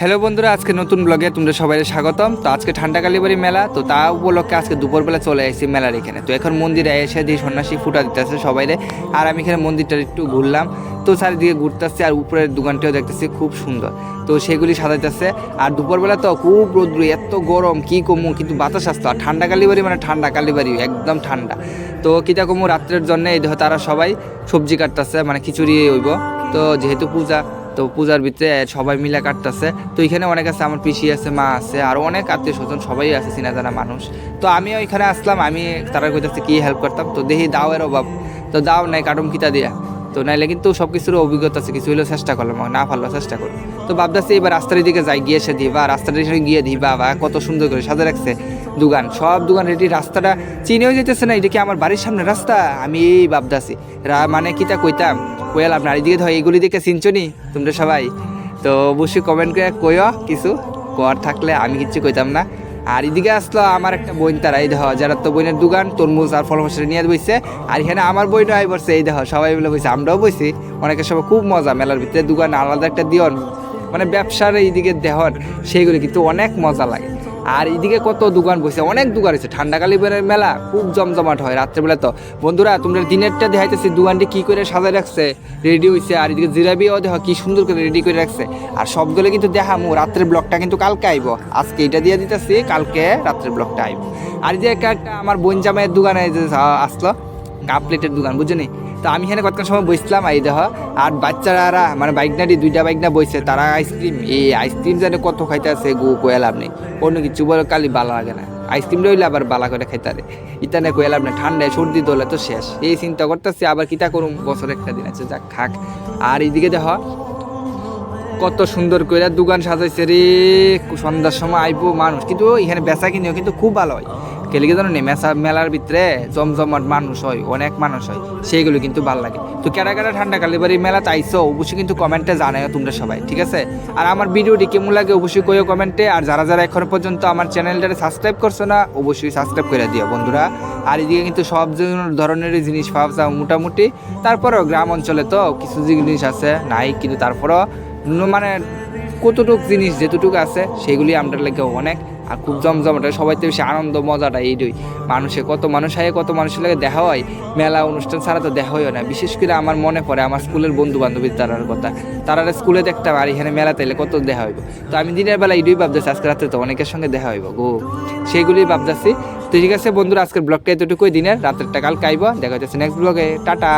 Hello বন্ধুরা, আজকে নতুন ব্লগে তোমরা সবাই স্বাগতম। তো আজকে ঠান্ডা কালীবাড়ি মেলা, তো তা উপলক্ষে আজকে দুপুরবেলা চলে এসেছি মেলার এখানে। তো এখন মন্দিরে এসে দিয়ে সন্ন্যাসী ফুটা দিতেছে সবাইরে। আর আমি এখানে মন্দিরটা একটু ঘুরলাম। তো চারিদিকে ঘুরতেছি আর উপরের দোকানটিও দেখতেছি খুব সুন্দর। তো সেগুলি সাজাইতেছে। আর দুপুরবেলা তো খুব রোদ্রু, এত গরম, কি কমু, কিন্তু বাতাস আসতো। আর ঠান্ডা কালীবাড়ি মানে ঠান্ডা কালীবাড়ি একদম ঠান্ডা। তো কিতা কমু, রাত্রের জন্য এই তারা সবাই সবজি কাটতেছে মানে খিচুড়ি হইব। তো যেহেতু পূজা তো পূজার ভিতরে সবাই মিলে কাটতেছে। তো এখানে অনেক আছে, আমার পিসি আছে, মা আছে, আর অনেক আত্মীয় স্বজন সবাই আছে, চিনা জানা মানুষ। তো আমিও এখানে আসলাম, আমি তারা কইতেছে কি হেল্প করতাম, তো দেখি দাও এর অভাব। তো দাও নাই, কাটুম কিতা দিয়া। তো নাইলে কিন্তু সব কিছুর অভিজ্ঞতা আছে, কিছু হলেও চেষ্টা করলাম না পারল চেষ্টা করো তো ভাবতেছি এবার রাস্তার দিকে যাই, গিয়ে সে দিবা, রাস্তার দিকে গিয়ে দিবা, বা কত সুন্দর করে সাজা রাখছে দোকান। সব দোকান রেডি, রাস্তাটা চিনেও যেতেছে না, এটা কি আমার বাড়ির সামনে রাস্তা? আমি এই ভাবতাছি। মানে কিতা কইতাম কইয়াল, আপনার এদিকে ধর, এইগুলি দিকে চিনছনি তোমরা সবাই? তো অবশ্যই কমেন্ট করে কইও কিছু কর থাকলে, আমি কিচ্ছু কইতাম না। আর এদিকে আসলো আমার একটা বোন তারা, এই দেহ যারা তো বোনের দোকান, তরমুজ আর ফল মশলা নিয়ে বইছে। আর এখানে আমার বইনও আই বসছে এই দেহ, সবাই মিলে বইছে, আমরাও বইছি। অনেকের সবাই খুব মজা, মেলার ভিতরে দোকান, আলাদা একটা দিয়ন। মানে ব্যবসার এইদিকে দেহন, সেইগুলি কিন্তু অনেক মজা লাগে। আর এদিকে কত দোকান বসে অনেক দোকান আছে ঠান্ডাকালী মেলা, খুব জমজমাট হয় রাত্রেবেলা তো। বন্ধুরা, তোমরা দিনেরটা দেখাইতেছি, দোকানটি কি করে সাজায় রাখছে রেডি হয়েছে আর এদিকে জিরাবিও দেখ কি সুন্দর করে রেডি করে রাখছে। আর সবগুলো কিন্তু দেখা মো রাত্রের ব্লগটা কিন্তু কালকে আইব। আজকে এটা দিয়ে দিতেছি, কালকে রাত্রের ব্লগটা আইব। আর যে একটা আমার বোন জামাইয়ের দোকানে আসলো। কাপ প্লেটের দোকান, বুঝলি? তো আমি এখানে কতক্ষণ সময় বসলাম, এই দেখ, আর বাচ্চারা মানে বাইক নাটি দুইটা বাইক না বসছে তারা আইসক্রিম এই আইসক্রিম জানে কত খাইতে আছে গু লাভ নেই। অন্য কিছু বলে কালি বালা লাগে না। আইসক্রিম রইলে আবার বালা করে খাইতে রে ইতানে লাভ না ঠান্ডায় সর্দি দলে তো শেষ। এই চিন্তা করতেছি, আবার কিতা করুম? বছর একটা দিন আছে, যাক, খাক। আর এইদিকে দেখ কত সুন্দর করে দোকান সাজাইছে রে। সন্ধ্যার সময় আইবো মানুষ। কিন্তু এখানে বেচা কিনেও কিন্তু খুব ভালো হয়। কেলিকে জানো নি? মেসা মেলার ভিতরে জমজমাট মানুষ হয়, অনেক মানুষ হয়। সেইগুলো কিন্তু ভালো লাগে। তো কেডা কেডা ঠান্ডা কালীবাড়ি মেলা তাইছো অবশ্যই কিন্তু কমেন্টে জানাও তোমরা সবাই, ঠিক আছে? আর আমার ভিডিওটি কেমন লাগে অবশ্যই কইও কমেন্টে। আর যারা যারা এখন পর্যন্ত আমার চ্যানেলটাকে সাবস্ক্রাইব করছ না, অবশ্যই সাবস্ক্রাইব করে দিও, বন্ধুরা। আর এদিকে কিন্তু সব ধরনের জিনিস পাওয়া যায় মোটামুটি। তারপরেও গ্রাম অঞ্চলে তো কিছু জিনিস আছে, নাই, কিন্তু তারপরও মানে কতটুক জিনিস যেতটুকু আছে, সেগুলি আমরা লেগে অনেক। আর খুব জমজমাটা সবাইতে বেশি আনন্দ, মজাটা এইটাই। মানুষে কত মানুষ হয় কত মানুষের লাগে দেখা হয়। মেলা, অনুষ্ঠান ছাড়া তো দেখা হয় না। বিশেষ করে আমার মনে পড়ে, আমার স্কুলের বন্ধু বান্ধবী তারার কথা। তারা স্কুলে দেখতাম, আর এখানে মেলা তাইলে কত দেখা হইব। তো আমি দিনের বেলা এইটাই ভাবতেছি, আজকে রাত্রে তো অনেকের সঙ্গে দেখা হইব। গো সেইগুলি ভাবতেছি। তো ঠিক আছে বন্ধুরা, আজকের ব্লগটা এতটুকুই দিনের। রাত্রেরটা কাল কাইব দেখা যাচ্ছে নেক্সট ব্লগে টাটা!